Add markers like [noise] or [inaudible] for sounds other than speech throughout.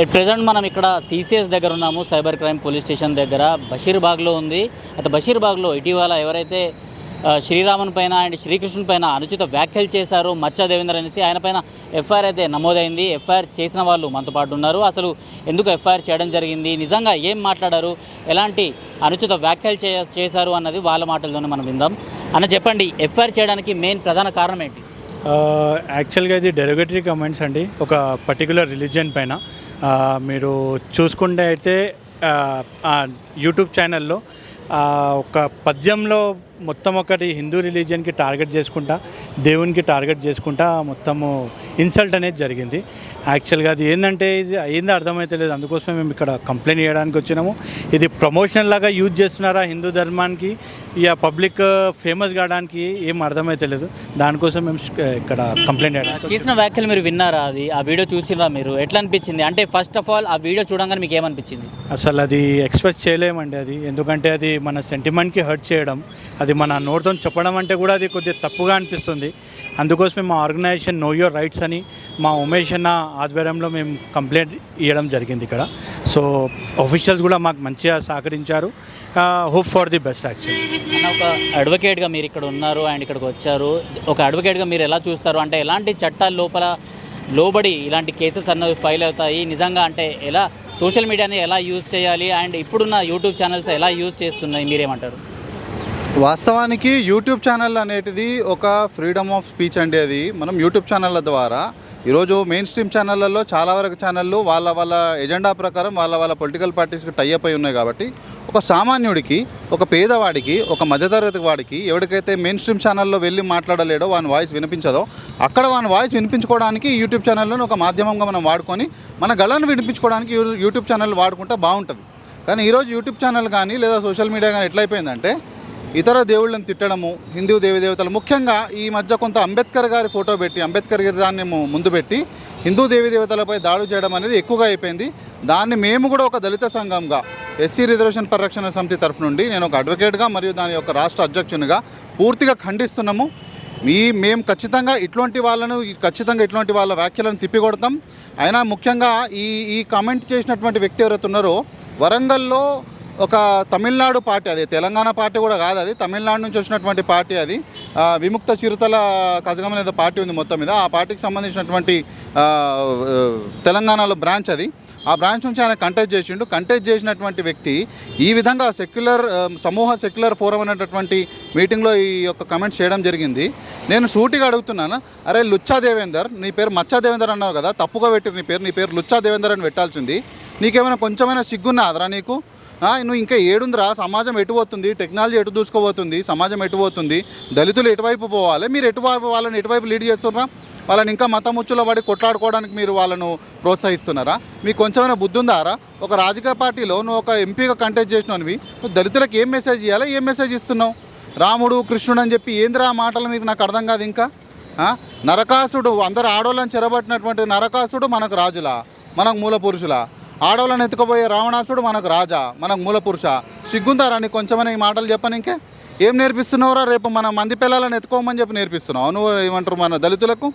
At present మనం ఇక్కడ CCS దగ్గర ఉన్నాము సైబర్ క్రైమ్ పోలీస్ స్టేషన్ దగ్గర. బషీర్బాగ్లో ఉంది. అయితే బషీర్బాగ్లో ఇటీవల ఎవరైతే శ్రీరామన్ పైన అండ్ శ్రీకృష్ణుని పైన అనుచిత వ్యాఖ్యలు చేశారు మచ్చా దేవేందర్ అనేసి ఆయన పైన ఎఫ్ఐఆర్ అయితే నమోదైంది. ఎఫ్ఐఆర్ చేసిన వాళ్ళు మనతో పాటు ఉన్నారు. అసలు ఎందుకు ఎఫ్ఐఆర్ చేయడం జరిగింది? నిజంగా ఏం మాట్లాడారు? ఎలాంటి అనుచిత వ్యాఖ్యలు చే చేశారు అన్నది వాళ్ళ మాటల్లోనే మనం విందాం. అన్న చెప్పండి ఎఫ్ఐఆర్ చేయడానికి మెయిన్ ప్రధాన కారణం ఏంటి? యాక్చువల్గా ఇది డెరోగేటరీ కమెంట్స్ అండి. ఒక పర్టికులర్ రిలీజియన్ పైన. మీరు చూసుకుంటే అయితే యూట్యూబ్ ఛానల్లో ఒక పద్యంలో మొత్తం ఒకటి హిందూ రిలీజియన్కి టార్గెట్ చేసుకుంటా దేవునికి టార్గెట్ చేసుకుంటా మొత్తము ఇన్సల్ట్ అనేది జరిగింది. యాక్చువల్గా అది ఏంటంటే ఇది ఏందో అర్థమైతే లేదు. అందుకోసమే మేము ఇక్కడ కంప్లైంట్ చేయడానికి వచ్చినాము. ఇది ప్రమోషన్ లాగా యూజ్ చేస్తున్నారా హిందూ ధర్మానికి? ఇక పబ్లిక్ ఫేమస్ కావడానికి ఏం అర్థమైతే లేదు. దానికోసం మేము ఇక్కడ కంప్లైంట్ చేయడానికి చేసిన వ్యాఖ్యలు మీరు విన్నారా అది? ఆ వీడియో చూసిరా మీరు? ఎట్లా అనిపించింది? అంటే ఫస్ట్ ఆఫ్ ఆల్ ఆ వీడియో చూడంగానే మీకు ఏమనిపించింది? అసలు అది ఎక్స్ప్రెస్ చేయలేమండి అది. ఎందుకంటే అది మన సెంటిమెంట్కి హర్ట్ చేయడం అది మన నోటితో చెప్పడం అంటే కూడా అది కొద్దిగా తప్పుగా అనిపిస్తుంది. అందుకోసమే మా ఆర్గనైజేషన్ నో యువర్ రైట్స్ అని మా ఉమేష్ అన్న ఆధ్వర్యంలో మేము కంప్లైంట్ ఇవ్వడం జరిగింది ఇక్కడ. సో ఆఫీషియల్స్ కూడా మాకు మంచిగా సహకరించారు. Hope for the best actually ఒక అడ్వకేట్గా మీరు ఇక్కడ ఉన్నారు అండ్ ఇక్కడికి వచ్చారు. ఒక అడ్వకేట్గా మీరు ఎలా చూస్తారు? అంటే ఎలాంటి చట్టాల లోపల లోబడి ఇలాంటి కేసెస్ అన్నవి ఫైల్ అవుతాయి? నిజంగా అంటే ఎలా సోషల్ మీడియాని ఎలా యూజ్ చేయాలి? అండ్ ఇప్పుడున్న యూట్యూబ్ ఛానల్స్ ఎలా యూజ్ చేస్తున్నాయి? మీరేమంటారు? వాస్తవానికి యూట్యూబ్ ఛానల్ అనేటిది ఒక ఫ్రీడమ్ ఆఫ్ స్పీచ్ అండి అది. మనం యూట్యూబ్ ఛానళ్ళ ద్వారా ఈరోజు మెయిన్ స్ట్రీమ్ ఛానళ్ళల్లో చాలా వరకు ఛానళ్ళు వాళ్ళ వాళ్ళ ఎజెండా ప్రకారం వాళ్ళ వాళ్ళ పొలిటికల్ పార్టీస్కి టైఅప్ అయి ఉన్నాయి కాబట్టి ఒక సామాన్యుడికి ఒక పేదవాడికి ఒక మధ్యతరగతి వాడికి ఎవరికైతే మెయిన్ స్ట్రీమ్ ఛానల్లో వెళ్ళి మాట్లాడలేడో వాని వాయిస్ వినిపించదో అక్కడ వాని వాయిస్ వినిపించుకోవడానికి యూట్యూబ్ ఛానల్లో ఒక మాధ్యమంగా మనం వాడుకొని మన గళాన్ని వినిపించుకోవడానికి యూట్యూబ్ ఛానల్ వాడుకుంటే బాగుంటుంది. కానీ ఈరోజు యూట్యూబ్ ఛానల్ కానీ లేదా సోషల్ మీడియా కానీ ఎట్లయిపోయిందంటే ఇతర దేవుళ్ళని తిట్టడము హిందూ దేవదేవతలు ముఖ్యంగా ఈ మధ్య కొంత అంబేద్కర్ గారి ఫోటో పెట్టి అంబేద్కర్ గారి దాన్ని ముందు పెట్టి హిందూ దేవి దేవతలపై దాడులు చేయడం అనేది ఎక్కువగా అయిపోయింది. దాన్ని మేము కూడా ఒక దళిత సంఘంగా ఎస్సీ రిజర్వేషన్ పరిరక్షణ సమితి తరఫు నుండి నేను ఒక అడ్వకేట్గా మరియు దాని యొక్క రాష్ట్ర అధ్యక్షునిగా పూర్తిగా ఖండిస్తున్నాము. మీ మేము ఖచ్చితంగా ఇటువంటి వాళ్ళను ఈ- ఖచ్చితంగా ఇటువంటి వాళ్ళ వ్యాఖ్యలను తిప్పికొడతాం. అయినా ముఖ్యంగా ఈ ఈ కామెంట్ చేసినటువంటి వ్యక్తి ఎవరైతే ఉన్నారో వరంగల్లో ఒక తమిళనాడు పార్టీ అది తెలంగాణ పార్టీ కూడా కాదు అది తమిళనాడు నుంచి వచ్చినటువంటి పార్టీ అది. విముక్త చిరుతల కజగం అనేది పార్టీ ఉంది మొత్తం మీద. ఆ పార్టీకి సంబంధించినటువంటి తెలంగాణలో బ్రాంచ్ అది. ఆ బ్రాంచ్ నుంచి ఆయన కంటెస్ట్ చేసిండు. కంటెస్ట్ చేసినటువంటి వ్యక్తి ఈ విధంగా సెక్యులర్ సమూహ సెక్యులర్ ఫోరం అనేటటువంటి మీటింగ్లో ఈ యొక్క కమెంట్స్ చేయడం జరిగింది. నేను సూటిగా అడుగుతున్నాను అరే లుచ్చా దేవేందర్ నీ పేరు మచ్చా దేవేందర్ అన్నావు కదా తప్పుగా పెట్టిరు నీ పేరు నీ పేరు లుచ్చా దేవేందర్ అని పెట్టాల్సింది. నీకేమైనా కొంచెమైనా సిగ్గున్నాదరా నీకు? నువ్వు ఇంకా ఏడుందిరా. సమాజం ఎటు పోతుంది? టెక్నాలజీ ఎటు దూసుకోబోతుంది సమాజం ఎటు పోతుంది? దళితులు ఎటువైపు పోవాలి? మీరు ఎటువైపు వాళ్ళని ఎటువైపు లీడ్ చేస్తున్నారా? వాళ్ళని ఇంకా మతముచ్చులో పడి కొట్లాడుకోవడానికి మీరు వాళ్ళను ప్రోత్సహిస్తున్నారా? మీకు కొంచెమైనా బుద్ధి ఉందారా ఒక రాజకీయ పార్టీలో నువ్వు ఒక ఎంపీగా కంటెస్ట్ చేసినవి నువ్వు దళితులకు ఏం మెసేజ్ ఇవ్వాలి ఏం మెసేజ్ ఇస్తున్నావు? రాముడు కృష్ణుడు అని చెప్పి ఏందిరా ఆ మాటలు మీకు నాకు అర్థం కాదు ఇంకా? నరకాసుడు అందరు ఆడవాళ్ళని చెరబట్టినటువంటి నరకాసుడు మనకు రాజులా? మనకు మూల పురుషులా? ఆడవాళ్ళని ఎత్తుకుపోయే రావణాసుడు మనకు రాజా మనకు మూల పురుష. సిగ్గుందారా నీకు కొంచెమని ఈ మాటలు చెప్పను ఇంకే? ఏం నేర్పిస్తున్నావురా రేపు మన మంది పిల్లలను ఎత్తుకోమని చెప్పి నేర్పిస్తున్నావు? నువ్వు ఏమంటారు మన దళితులకు?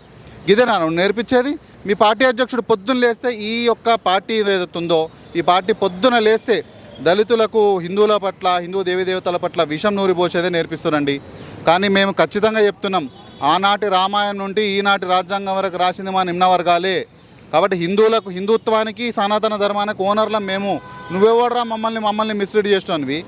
ఇదేనా నువ్వు నేర్పించేది? మీ పార్టీ అధ్యక్షుడు పొద్దున్న లేస్తే ఈ యొక్క పార్టీ ఏదైతే ఉందో ఈ పార్టీ పొద్దున లేస్తే దళితులకు హిందువుల పట్ల హిందూ దేవీ దేవతల పట్ల విషం నూరిపోసేదే నేర్పిస్తున్నాండి కానీ మేము ఖచ్చితంగా చెప్తున్నాం ఆనాటి రామాయణం నుండి ఈనాటి రాజ్యాంగం వరకు రాసింది మా నిమ్న వర్గాలే కాబట్టి హిందువులకు హిందుత్వానికి సనాతన ధర్మానికి ఓనర్ల మేము. నువ్వెవడరా మమ్మల్ని మమ్మల్ని మిస్లీడ్ చేస్తున్నావి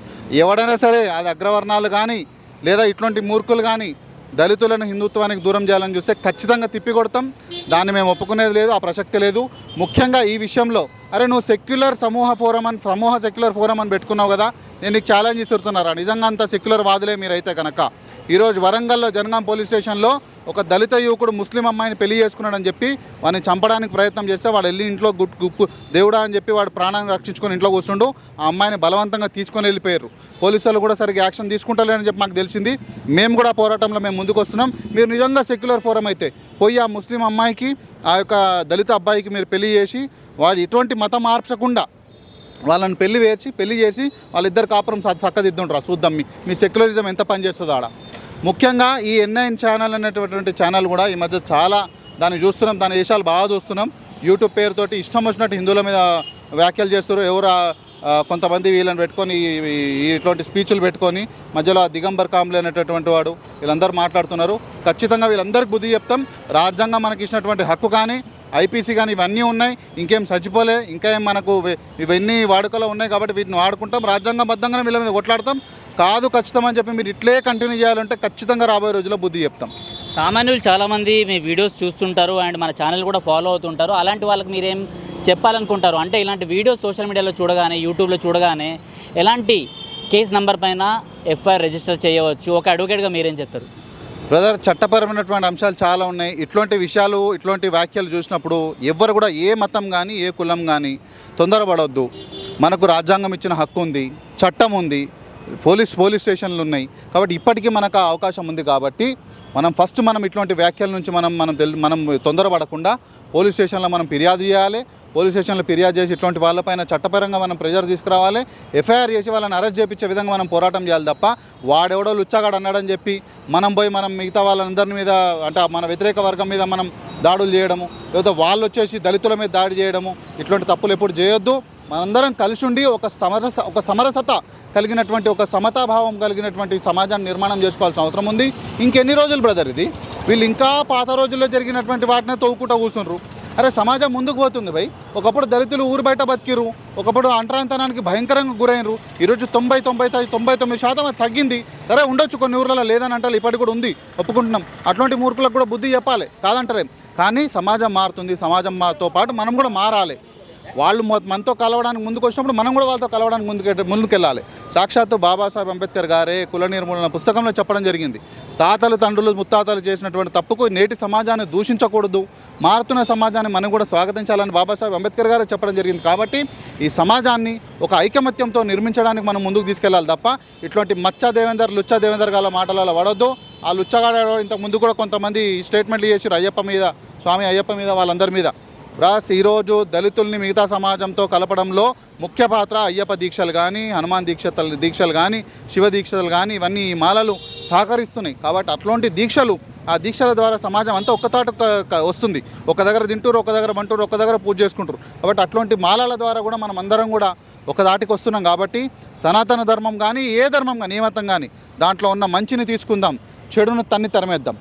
ఎవడైనా సరే అది అగ్రవర్ణాలు కానీ లేదా ఇటువంటి మూర్ఖులు కానీ దళితులను హిందుత్వానికి దూరం చేయాలని చూస్తే ఖచ్చితంగా తిప్పికొడతాం. దాన్ని మేము ఒప్పుకునేది లేదు ఆ ప్రసక్తి లేదు. ముఖ్యంగా ఈ విషయంలో అరే నువ్వు సెక్యులర్ సమూహ ఫోరం అని సమూహ సెక్యులర్ ఫోరం అని పెట్టుకున్నావు కదా నేను నీకు ఛాలెంజ్ ఇస్తున్నారా నిజంగా అంత సెక్యులర్ వాదులే మీరైతే కనుక. ఈరోజు వరంగల్లో జనగాం పోలీస్ స్టేషన్లో ఒక దళిత యువకుడు ముస్లిం అమ్మాయిని పెళ్ళి చేసుకున్నాడని చెప్పి వాడిని చంపడానికి ప్రయత్నం చేస్తే వాడు వెళ్ళి ఇంట్లో గుట్ గుప్పు దేవుడా అని చెప్పి వాడు ప్రాణాన్ని రక్షించుకొని ఇంట్లో కూర్చుండు. ఆ అమ్మాయిని బలవంతంగా తీసుకొని వెళ్ళిపోయారు. పోలీసు వాళ్ళు కూడా సరిగ్గా యాక్షన్ తీసుకుంటలేరని చెప్పి మాకు తెలిసింది. మేము కూడా పోరాటంలో మేము ముందుకు వస్తున్నాం. మీరు నిజంగా సెక్యులర్ ఫోరం అయితే పోయి ఆ ముస్లిం అమ్మాయికి ఆ యొక్క దళిత అబ్బాయికి మీరు పెళ్ళి చేసి వాడు ఎటువంటి మతం మార్చకుండా వాళ్ళని పెళ్ళి వేర్చి పెళ్ళి చేసి వాళ్ళిద్దరు కాపురం చక్కదిద్దుంటారు చూద్దాం. మీ మీ సెక్యులరిజం ఎంత పనిచేస్తుందో ఆడ. ముఖ్యంగా ఈ ఎన్ఐఎన్ ఛానల్ అనేటటువంటి ఛానల్ కూడా ఈ మధ్య చాలా దాన్ని చూస్తున్నాం దాని విషయాలు బాగా చూస్తున్నాం. యూట్యూబ్ పేరుతోటి ఇష్టం వచ్చినట్టు హిందువుల మీద వ్యాఖ్యలు చేస్తారు. ఎవరు కొంతమంది వీళ్ళని పెట్టుకొని ఇటువంటి స్పీచ్లు పెట్టుకొని మధ్యలో దిగంబర్ కాంబ్లే అనేటటువంటి వాడు వీళ్ళందరూ మాట్లాడుతున్నారు. ఖచ్చితంగా వీళ్ళందరికీ బుద్ధి చెప్తాం. రాజ్యాంగం మనకి ఇచ్చినటువంటి హక్కు కానీ ఐపీసీ కానీ ఇవన్నీ ఉన్నాయి. ఇంకేం చచ్చిపోలే. ఇంకా ఏం మనకు ఇవన్నీ వాడుకలో ఉన్నాయి కాబట్టి వీటిని వాడుకుంటాం. రాజ్యాంగబద్ధంగానే వీళ్ళ మీద కొట్లాడతాం. కాదు ఖచ్చితం అని చెప్పి మీరు ఇట్లే కంటిన్యూ చేయాలంటే ఖచ్చితంగా రాబోయే రోజుల్లో బుద్ధి చెప్తాం. సామాన్యులు చాలామంది మీ వీడియోస్ చూస్తుంటారు అండ్ మన ఛానల్ కూడా ఫాలో అవుతుంటారు. అలాంటి వాళ్ళకి మీరేం చెప్పాలనుకుంటారు? అంటే ఇలాంటి వీడియోస్ సోషల్ మీడియాలో చూడగానే యూట్యూబ్లో చూడగానే ఎలాంటి కేసు నంబర్ పైన ఎఫ్ఐఆర్ రిజిస్టర్ చేయవచ్చు? ఒక అడ్వకేట్గా మీరేం చెప్తారు? బ్రదర్ చట్టపరమైనటువంటి అంశాలు చాలా ఉన్నాయి. ఇట్లాంటి విషయాలు ఇట్లాంటి వ్యాఖ్యలు చూసినప్పుడు ఎవ్వరు కూడా ఏ మతం కానీ ఏ కులం కానీ తొందరపడవద్దు మనకు రాజ్యాంగం ఇచ్చిన హక్కు ఉంది చట్టం ఉంది పోలీస్ పోలీస్ స్టేషన్లు ఉన్నాయి. కాబట్టి ఇప్పటికీ మనకు ఆ అవకాశం ఉంది కాబట్టి మనం ఫస్ట్ మనం ఇట్లాంటి వ్యాఖ్యల నుంచి మనం మనం తెల్ మనం తొందరపడకుండా పోలీస్ స్టేషన్లో మనం ఫిర్యాదు చేయాలి. పోలీస్ స్టేషన్లో ఫిర్యాదు చేసి ఇట్లాంటి వాళ్ళపైన చట్టపరంగా మనం ప్రెజర్ తీసుకురావాలి. ఎఫ్ఐఆర్ చేసి వాళ్ళని అరెస్ట్ చేయించే విధంగా మనం పోరాటం చేయాలి తప్ప వాడెవడో లుచ్చాగాడు అన్నాడని చెప్పి మనం పోయి మనం మిగతా వాళ్ళందరి మీద అంటే మన వ్యతిరేక వర్గం మీద మనం దాడులు చేయడము లేకపోతే వాళ్ళు వచ్చేసి దళితుల మీద దాడి చేయడము ఇట్లాంటి తప్పులు ఎప్పుడు చేయొద్దు. మనందరం కలిసి ఉండి ఒక సమరస ఒక సమరసత కలిగినటువంటి ఒక సమతాభావం కలిగినటువంటి సమాజాన్ని నిర్మాణం చేసుకోవాల్సిన అవసరం ఉంది. ఇంకెన్ని రోజులు బ్రదర్ ఇది? వీళ్ళు ఇంకా పాత రోజుల్లో జరిగినటువంటి వాటినే తవ్వుకుంటూ కూర్చుండ్రు అరే సమాజం ముందుకు పోతుంది భయ్. ఒకప్పుడు దళితులు ఊరు బయట బతికిరు ఒకప్పుడు అంటరాంతనానికి భయంకరంగా గురైనరు ఈరోజు తొంభై తొంభై తొంభై తొమ్మిది శాతం తగ్గింది. సరే ఉండొచ్చు కొన్ని ఊర్లలో లేదని అంటారు ఇప్పటికి కూడా ఉంది. ఒప్పుకుంటున్నాం. అటువంటి మూర్ఖులకు కూడా బుద్ధి చెప్పాలి. కాదంటారే? కానీ సమాజం మారుతుంది. సమాజం పాటు మనం కూడా మారాలి. వాళ్ళు మొ- మనతో కలవడానికి ముందుకు వచ్చినప్పుడు మనం కూడా వాళ్ళతో కలవడానికి ముందుకు ముందుకెళ్ళాలి. సాక్షాత్తు బాబాసాహెబ్ అంబేద్కర్ గారే కుల నిర్మూలన పుస్తకంలో చెప్పడం జరిగింది. తాతలు తండ్రులు ముత్తాతలు చేసినటువంటి తప్పుకు నేటి సమాజాన్ని దూషించకూడదు. మారుతున్న సమాజాన్ని మనం కూడా స్వాగతించాలని బాబాసాహెబ్ అంబేద్కర్ గారే చెప్పడం జరిగింది. కాబట్టి ఈ సమాజాన్ని ఒక ఐకమత్యంతో నిర్మించడానికి మనం ముందుకు తీసుకెళ్ళాలి తప్ప ఇట్లాంటి మచ్చ దేవేందర్ లుచ్చ దేవేందర్ గాల మాటలలో పడొద్దు. ఆ లుచ్చగాడ ఇంతకు ముందు కూడా కొంతమంది స్టేట్మెంట్లు చేసారు అయ్యప్ప మీద స్వామి అయ్యప్ప మీద వాళ్ళందరి మీద. రాస్ ఈరోజు దళితుల్ని మిగతా సమాజంతో కలపడంలో ముఖ్య పాత్ర అయ్యప్ప దీక్షలు కానీ హనుమాన్ దీక్ష దీక్షలు కానీ శివ దీక్షలు కానీ ఇవన్నీ ఈ మాలలు సహకరిస్తున్నాయి. కాబట్టి అట్లాంటి దీక్షలు ఆ దీక్షల ద్వారా సమాజం అంతా ఒక్కతాట వస్తుంది. ఒక దగ్గర తింటూరు ఒక దగ్గర బంటూరు ఒక దగ్గర పూజ చేసుకుంటారు కాబట్టి అట్లాంటి మాలల ద్వారా కూడా మనం అందరం కూడా ఒక దాటికి వస్తున్నాం. కాబట్టి సనాతన ధర్మం కానీ ఏ ధర్మం కానీ ఏ మతం కానీ దాంట్లో ఉన్న మంచిని తీసుకుందాం చెడును తన్ని తరమేద్దాం.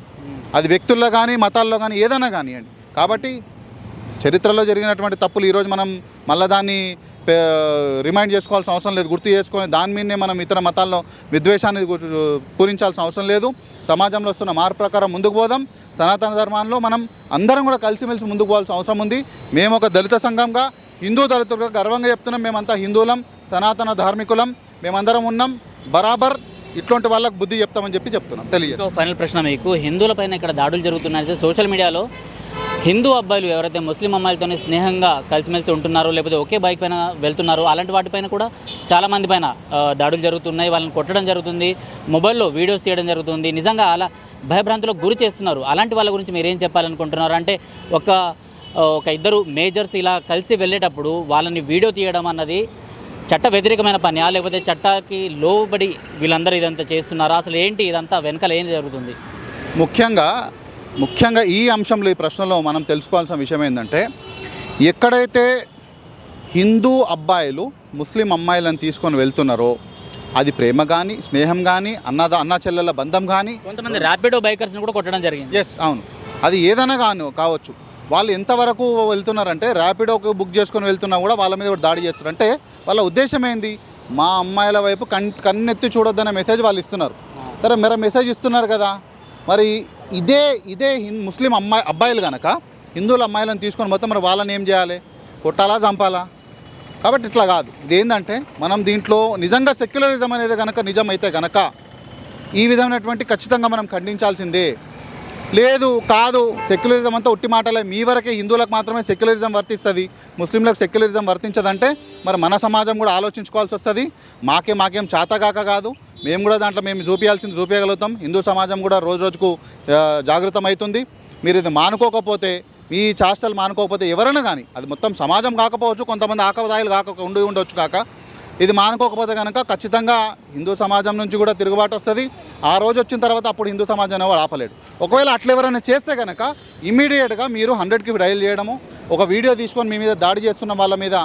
అది వ్యక్తుల్లో కానీ మతాల్లో కానీ ఏదైనా కానివ్వండి కాబట్టి చరిత్రలో జరిగినటువంటి తప్పులు ఈరోజు మనం మళ్ళీ దాన్ని రిమైండ్ చేసుకోవాల్సిన అవసరం లేదు గుర్తు చేసుకొని దాని మీదనే మనం ఇతర మతాల్లో విద్వేషాన్ని పూరించాల్సిన అవసరం లేదు. సమాజంలో వస్తున్న మార్పు ప్రకారం ముందుకు పోదాం. సనాతన ధర్మాల్లో మనం అందరం కూడా కలిసిమెలిసి ముందుకు పోవాల్సిన అవసరం ఉంది. మేము ఒక దళిత సంఘంగా హిందూ దళితులుగా గర్వంగా చెప్తున్నాం. మేమంతా హిందువులం సనాతన ధార్మికులం. మేమందరం ఉన్నాం. బరాబర్ ఇట్లాంటి వాళ్ళకి బుద్ధి చెప్తామని చెప్పి చెప్తున్నాం. తెలియదు ఫైనల్ ప్రశ్న మీకు. హిందువుల పైన ఇక్కడ దాడులు జరుగుతున్నాయి. సోషల్ మీడియాలో హిందూ అబ్బాయిలు ఎవరైతే ముస్లిం అమ్మాయిలతోనే స్నేహంగా కలిసిమెలిసి ఉంటున్నారో లేకపోతే ఒకే బైక్ పైన వెళ్తున్నారో అలాంటి వాటిపైన కూడా చాలామంది పైన దాడులు జరుగుతున్నాయి. వాళ్ళని కొట్టడం జరుగుతుంది. మొబైల్లో వీడియోస్ తీయడం జరుగుతుంది. నిజంగా అలా భయభ్రాంతులకు గురి చేస్తున్నారు. అలాంటి వాళ్ళ గురించి మీరు ఏం చెప్పాలనుకుంటున్నారు? అంటే ఒక ఒక ఇద్దరు మేజర్స్ ఇలా కలిసి వెళ్ళేటప్పుడు వాళ్ళని వీడియో తీయడం అన్నది చట్ట వ్యతిరేకమైన పని లేకపోతే చట్టానికి లోబడి వీళ్ళందరూ ఇదంతా చేస్తున్నారా? అసలు ఏంటి ఇదంతా? వెనకాల ఏం జరుగుతుంది? ముఖ్యంగా ముఖ్యంగా ఈ అంశంలో ఈ ప్రశ్నలో మనం తెలుసుకోవాల్సిన విషయం ఏంటంటే ఎక్కడైతే హిందూ అబ్బాయిలు ముస్లిం అమ్మాయిలను తీసుకొని వెళ్తున్నారో అది ప్రేమ కానీ స్నేహం కానీ అన్నద అన్న చెల్లెల బంధం కానీ కొంతమంది ర్యాపిడో బైకర్స్ని కూడా కొట్టడం జరిగింది. ఎస్ అవును. అది ఏదైనా కాను కావచ్చు. వాళ్ళు ఎంతవరకు వెళ్తున్నారంటే ర్యాపిడోకి బుక్ చేసుకొని వెళ్తున్నా కూడా వాళ్ళ మీద కూడా దాడి చేస్తారు అంటే వాళ్ళ ఉద్దేశం ఏంది? మా అమ్మాయిల వైపు కన్ కన్నెత్తి చూడొద్దనే మెసేజ్ వాళ్ళు ఇస్తున్నారు. సరే మీరు మెసేజ్ ఇస్తున్నారు కదా. మరి ఇదే ఇదే హిం- ముస్లిం అమ్మాయి అబ్బాయిలు కనుక హిందువుల అమ్మాయిలను తీసుకొని మొత్తం మరి వాళ్ళని ఏం చేయాలి? కొట్టాలా చంపాలా? కాబట్టి ఇట్లా కాదు. ఇదేంటంటే మనం దీంట్లో నిజంగా సెక్యులరిజం అనేది కనుక నిజమైతే కనుక ఈ విధమైనటువంటి ఖచ్చితంగా మనం ఖండించాల్సిందే. లేదు కాదు సెక్యులరిజం అంతా ఉట్టి మాటలే. మీ వరకే హిందువులకు మాత్రమే సెక్యులరిజం వర్తిస్తుంది. ముస్లింలకు సెక్యులరిజం వర్తించదంటే మరి మన సమాజం కూడా ఆలోచించుకోవాల్సి వస్తుంది. మాకే మాకేం చాతగాక కాదు. మేము కూడా దాంట్లో మేము చూపించాల్సింది చూపించగలుగుతాం హిందూ సమాజం కూడా రోజు రోజుకు ఆ, జాగృతం అవుతుంది. మీరు ఇది మానుకోకపోతే మీ చేష్టలు మానుకోకపోతే ఎవరైనా కానీ అది మొత్తం సమాజం కాకపోవచ్చు కొంతమంది ఆకదాయిలు కాక ఉండి ఉండొచ్చు కాక ఇది మానుకోకపోతే కనుక ఖచ్చితంగా హిందూ సమాజం నుంచి కూడా తిరుగుబాటు వస్తుంది. ఆ రోజు వచ్చిన తర్వాత అప్పుడు హిందూ సమాజం వాళ్ళు ఆపలేడు ఒకవేళ అట్లా ఎవరైనా చేస్తే కనుక ఇమీడియట్గా మీరు హండ్రెడ్కి డయల్ చేయడము ఒక వీడియో తీసుకొని మీ మీద దాడి చేస్తున్న వాళ్ళ మీద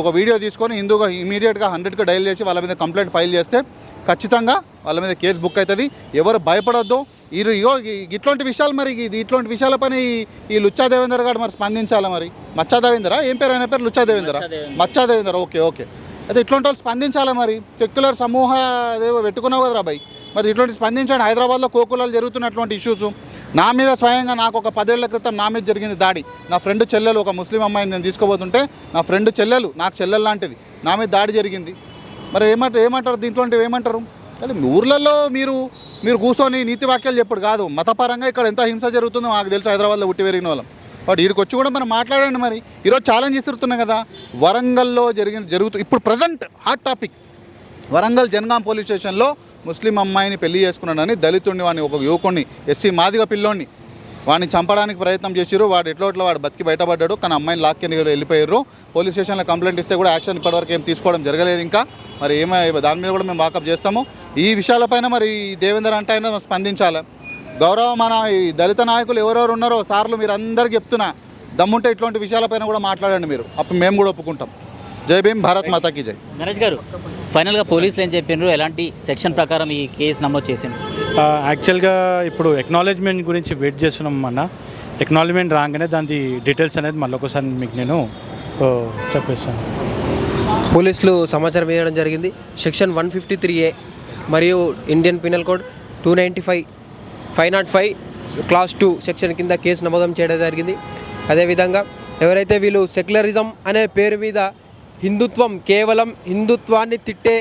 ఒక వీడియో తీసుకొని హిందూగా ఇమీడియట్గా హండ్రెడ్కి డైల్ చేసి వాళ్ళ మీద కంప్లైంట్ ఫైల్ చేస్తే ఖచ్చితంగా వాళ్ళ మీద కేసు బుక్ అవుతుంది. ఎవరు భయపడొద్దు. ఇరు ఇగో ఇట్లాంటి విషయాలు మరి ఇది ఇట్లాంటి విషయాలపైన ఈ ఈ లుచ్చా దేవేందర్ గారు మరి స్పందించాలి మరి? మచ్చా దేవేందరా? ఏం పేరు? ఆయన పేరు లుచ్చా దేవేందరా? మచ్చా దేవేందర్. Okay okay. అయితే ఇట్లాంటి వాళ్ళు స్పందించాలి మరి? సెక్యులర్ సమూహ అదేవో పెట్టుకున్నావు కదరా బాయ్ మరి ఇట్లాంటి స్పందించండి. హైదరాబాద్లో కోకులాలు జరుగుతున్నటువంటి ఇష్యూస్. నా మీద స్వయంగా నాకు ఒక పదేళ్ళ క్రితం నా మీద జరిగింది దాడి. నా ఫ్రెండ్ చెల్లెలు ఒక ముస్లిం అమ్మాయిని నేను తీసుకోబోతుంటే నా ఫ్రెండ్ చెల్లెలు నాకు చెల్లెలు లాంటిది నా మీద దాడి జరిగింది. మరి ఏమంటారు ఏమంటారు దీంట్లో ఏమంటారు? కానీ ఊర్లలో మీరు మీరు కూర్చొని నీతి వాక్యాలు చెప్పడు కాదు. మతపరంగా ఇక్కడ ఎంత హింస జరుగుతుందో మాకు తెలుసు హైదరాబాద్లో ఉట్టి పెరిగిన వాళ్ళం. బట్ వీడికి వచ్చి కూడా మనం మాట్లాడండి మరి. ఈరోజు ఛాలెంజ్ ఇస్తున్నాం కదా. వరంగల్లో జరిగిన జరుగుతూ ఇప్పుడు present hot topic Warangal Jangaon police స్టేషన్లో ముస్లిం అమ్మాయిని పెళ్ళి చేసుకున్నాడని దళితుడిని వాడిని ఒక యువకుడిని ఎస్సీ మాదిగ పిల్లోడిని వాడిని చంపడానికి ప్రయత్నం చేసిరు వాడు ఎట్లో ఎట్లా వాడు బతికి బయటపడ్డాడు. కానీ అమ్మాయిని లాక్కెని వెళ్ళిపోయారు పోలీస్ స్టేషన్లో కంప్లైంట్ ఇస్తే కూడా యాక్షన్ ఇప్పటివరకు ఏం తీసుకోవడం జరగలేదు ఇంకా. మరి ఏమై దాని మీద కూడా మేము వాకప్ చేస్తాము. ఈ విషయాలపైన మరి ఈ దేవేందర్ అంటే ఆయన స్పందించాలి. గౌరవ మన ఈ దళిత నాయకులు ఎవరెవరు ఉన్నారో సార్లు మీరు అందరికీ చెప్తున్నా. దమ్ముంటే ఇట్లాంటి విషయాలపైన కూడా మాట్లాడండి మీరు. అప్పుడు మేము కూడా ఒప్పుకుంటాం. జై భీమ్ భారత్ మాతాకి జై. నరేష్ గారు ఫైనల్గా పోలీసులు ఏం చెప్పినారు ఎలాంటి సెక్షన్ ప్రకారం ఈ కేసు నమోదు చేసింది యాక్చువల్గా ఇప్పుడు ఎక్నాలజ్మెంట్ గురించి వెయిట్ చేస్తున్నాం అన్న. ఎక్నాలజ్మెంట్ రాగానే దాని డీటెయిల్స్ అనేది మళ్ళీ ఒకసారి మీకు నేను ఓ, చెప్పేస్తాను. పోలీసులు సమాచారం ఇవ్వడం జరిగింది. Section one fifty three A మరియు Indian penal code two ninety five five not five class two section కింద కేసు నమోదం చేయడం జరిగింది. అదేవిధంగా ఎవరైతే వీళ్ళు సెక్యులరిజం అనే పేరు మీద హిందుత్వం కేవలం హిందుత్వాన్ని తిట్టే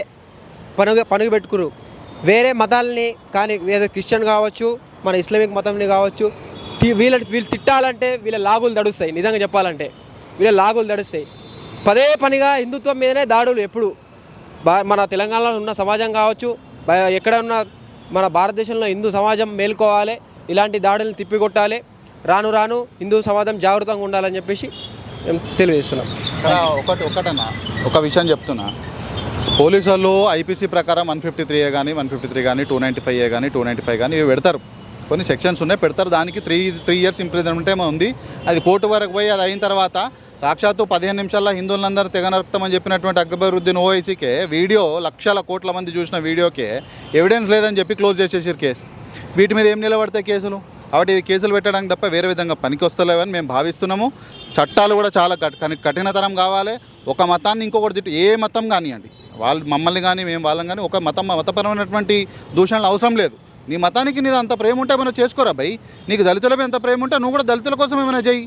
పనుగ పనుగు పెట్టుకురు వేరే మతాలని కానీ ఏదో క్రిస్టియన్ కావచ్చు మన ఇస్లామిక్ మతంని కావచ్చు వీళ్ళ వీళ్ళు తిట్టాలంటే వీళ్ళ లాగులు దడుస్తాయి నిజంగా చెప్పాలంటే. వీళ్ళ లాగులు దడుస్తాయి. పదే పనిగా హిందుత్వం మీదనే దాడులు ఎప్పుడు. మన తెలంగాణలో ఉన్న సమాజం కావచ్చు ఎక్కడ ఉన్న మన భారతదేశంలో హిందూ సమాజం మేల్కోవాలి ఇలాంటి దాడులను తిప్పికొట్టాలి. రాను రాను హిందూ సమాజం జాగృతంగా ఉండాలని చెప్పేసి మేము తెలియజేస్తున్నాం. ఒకటి ఒకటన్నా ఒక విషయం చెప్తున్నా. పోలీసు వాళ్ళు ఐపీసీ ప్రకారం వన్ ఫిఫ్టీ త్రీ ఏ కానీ వన్ ఫిఫ్టీ త్రీ కానీ టూ నైంటీ ఫైవ్ ఏ కానీ టూ నైంటీ ఫైవ్ కానీ ఇవి పెడతారు. కొన్ని సెక్షన్స్ ఉన్నాయి పెడతారు. దానికి త్రీ త్రీ ఇయర్స్ ఇంప్రిజన్మెంట్ ఏమో ఉంది. అది కోర్టు వరకు పోయి అది అయిన తర్వాత సాక్షాత్తు పదిహేను నిమిషాల్లో హిందువులందరూ తెగ చెప్పినటువంటి అక్బరుద్దీన్ ఓవైసీకే వీడియో లక్షల కోట్ల మంది చూసిన వీడియోకే ఎవిడెన్స్ లేదని చెప్పి క్లోజ్ చేసేసారు కేసు. వీటి మీద ఏం నిలబడతాయి కేసులు? కాబట్టి ఇవి కేసులు పెట్టడానికి తప్ప వేరే విధంగా పనికి వస్తలేవని మేము భావిస్తున్నాము. చట్టాలు కూడా చాలా కఠినతరం కావాలి. ఒక మతాన్ని ఇంకొకటి తిట్టు ఏ మతం కానివ్వండి వాళ్ళు మమ్మల్ని కానీ మేము వాళ్ళని కానీ ఒక మతం మతపరమైనటువంటి దూషణలు అవసరం లేదు. నీ మతానికి నీది అంత ప్రేమ ఉంటే ఏమైనా చేసుకోరా భయ్ నీకు దళితులపై ఎంత ప్రేమ ఉంటే నువ్వు కూడా దళితుల కోసం ఏమైనా చెయ్యి.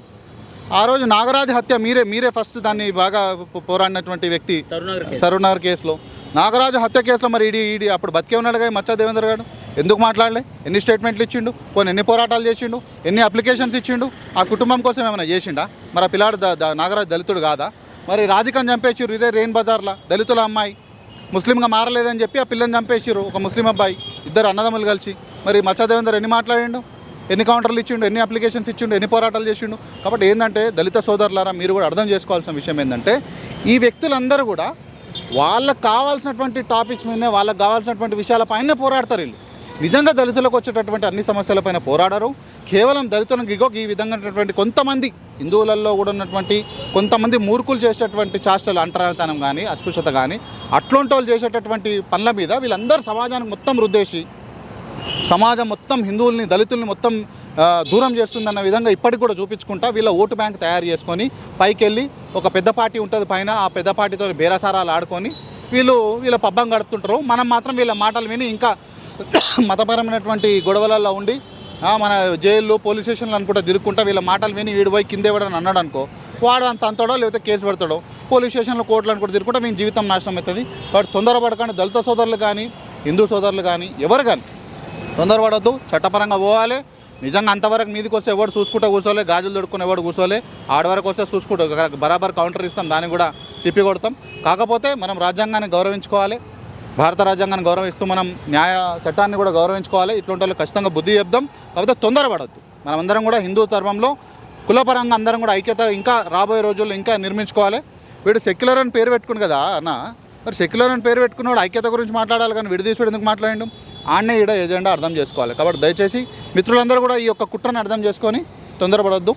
ఆ రోజు నాగరాజు హత్య మీరే మీరే ఫస్ట్ దాన్ని బాగా పోరాడినటువంటి వ్యక్తి సరునగర్ కేసు. సరూనగర్ కేసులో. నాగరాజు హత్య కేసులో మరి ఈడీ ఈడీ అప్పుడు బతికే ఉన్నాడు కదా మచ్చా దేవేంద్ర గారు. ఎందుకు మాట్లాడలే? ఎన్ని స్టేట్మెంట్లు ఇచ్చిండు? పోనీ ఎన్ని పోరాటాలు చేసిండు? ఎన్ని అప్లికేషన్స్ ఇచ్చిండు? ఆ కుటుంబం కోసం ఏమైనా చేసిండా? మరి ఆ పిల్లాడు నాగరాజు దళితుడు కాదా? మరి రాధికని చంపేసిర్రు ఇదే రెయిన్ బజార్లో? దళితుల అమ్మాయి. ముస్లింగా మారలేదని చెప్పి ఆ పిల్లని చంపేసిర్రు ఒక ముస్లిం అబ్బాయి. ఇద్దరు అన్నదమ్ములు కలిసి. మరి మచ్చా దేవేందర్ ఎన్ని మాట్లాడిండు? ఎన్ని కౌంటర్లు ఇచ్చిండు ఎన్ని అప్లికేషన్స్ ఇచ్చిండు ఎన్ని పోరాటాలు చేసిండు. కాబట్టి ఏంటంటే దళిత సోదరులారా మీరు కూడా అర్థం చేసుకోవాల్సిన విషయం ఏంటంటే ఈ వ్యక్తులందరూ కూడా వాళ్ళకి కావాల్సినటువంటి టాపిక్స్ మీదనే వాళ్ళకి కావాల్సినటువంటి విషయాలపైనే పోరాడతారు వీళ్ళు. నిజంగా దళితులకు వచ్చేటటువంటి అన్ని సమస్యలపైన పోరాడరు. కేవలం దళితులకు ఇగో ఈ విధంగా ఉన్నటువంటి కొంతమంది హిందువులలో కూడా ఉన్నటువంటి కొంతమంది మూర్ఖులు చేసేటటువంటి చాష్టలు అంటరానితనం కానీ అస్పృశ్యత కానీ అట్లాంటి వాళ్ళు చేసేటటువంటి పనుల మీద వీళ్ళందరూ సమాజానికి మొత్తం రుద్దేసి సమాజం మొత్తం హిందువుల్ని దళితుల్ని మొత్తం దూరం చేస్తుందన్న విధంగా ఇప్పటికి కూడా చూపించుకుంటా వీళ్ళ ఓటు బ్యాంక్ తయారు చేసుకొని పైకి వెళ్ళి ఒక పెద్ద పార్టీ ఉంటుంది పైన ఆ పెద్ద పార్టీతో బేరసారాలు ఆడుకొని వీళ్ళు వీళ్ళ పబ్బం గడుపుతుంటారు. మనం మాత్రం వీళ్ళ మాటలు విని ఇంకా [coughs] మతపరమైనటువంటి గొడవలలో ఉండి మన జైల్లో పోలీస్ స్టేషన్లు అనుకుంటా తిరుగుకుంటా వీళ్ళ మాటలు విని వీడి పోయి కింద ఇవ్వడని అన్నాడు అనుకో వాడు అంత అంతాడో లేకపోతే కేసు పెడతాడో పోలీస్ స్టేషన్లో కోర్టులు అనుకుంటా తిరుగుకుంటా మీ జీవితం నాశనం అవుతుంది. వాడు తొందరపడకండి. దళిత సోదరులు కానీ హిందూ సోదరులు కానీ ఎవరు కానీ తొందరపడద్దు చట్టపరంగా పోవాలి. నిజంగా అంతవరకు మీదకి వస్తే ఎవడు చూసుకుంటూ కూర్చోలే గాజులు దొడుకుని ఎవడు కూర్చోలే ఆడవరకు వస్తే చూసుకుంటూ బరాబర్ కౌంటర్ ఇస్తాం దాన్ని కూడా తిప్పి కొడతాం కాకపోతే మనం రాజ్యాంగాన్ని గౌరవించుకోవాలి. భారత రాజ్యాంగాన్ని గౌరవిస్తూ మనం న్యాయ చట్టాన్ని కూడా గౌరవించుకోవాలి. ఇట్లాంటి వాళ్ళు ఖచ్చితంగా బుద్ధి చెప్దాం. కాకపోతే తొందరపడద్దు. మనమందరం కూడా హిందూ ధర్మంలో కులపరంగా అందరం కూడా ఐక్యత ఇంకా రాబోయే రోజుల్లో ఇంకా నిర్మించుకోవాలి. వీడు సెక్యులర్ అని పేరు పెట్టుకుని కదా అన్న. మరి సెక్యులర్ అని పేరు పెట్టుకున్నాడు ఐక్యత గురించి మాట్లాడాలి కానీ విడదీసుడు ఎందుకు మాట్లాడండి? ఆడనే ఈడ ఏజెండా అర్థం చేసుకోవాలి. కాబట్టి దయచేసి మిత్రులందరూ కూడా ఈ యొక్క కుట్రను అర్థం చేసుకొని తొందరపడద్దు.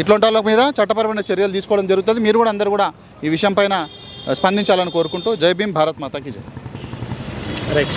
ఇట్లాంటి వాళ్ళ మీద చట్టపరమైన చర్యలు తీసుకోవడం జరుగుతుంది. మీరు కూడా అందరూ కూడా ఈ విషయం పైన స్పందించాలని కోరుకుంటూ జై భీమ్ భారత్ మాతాకి జై. రైట్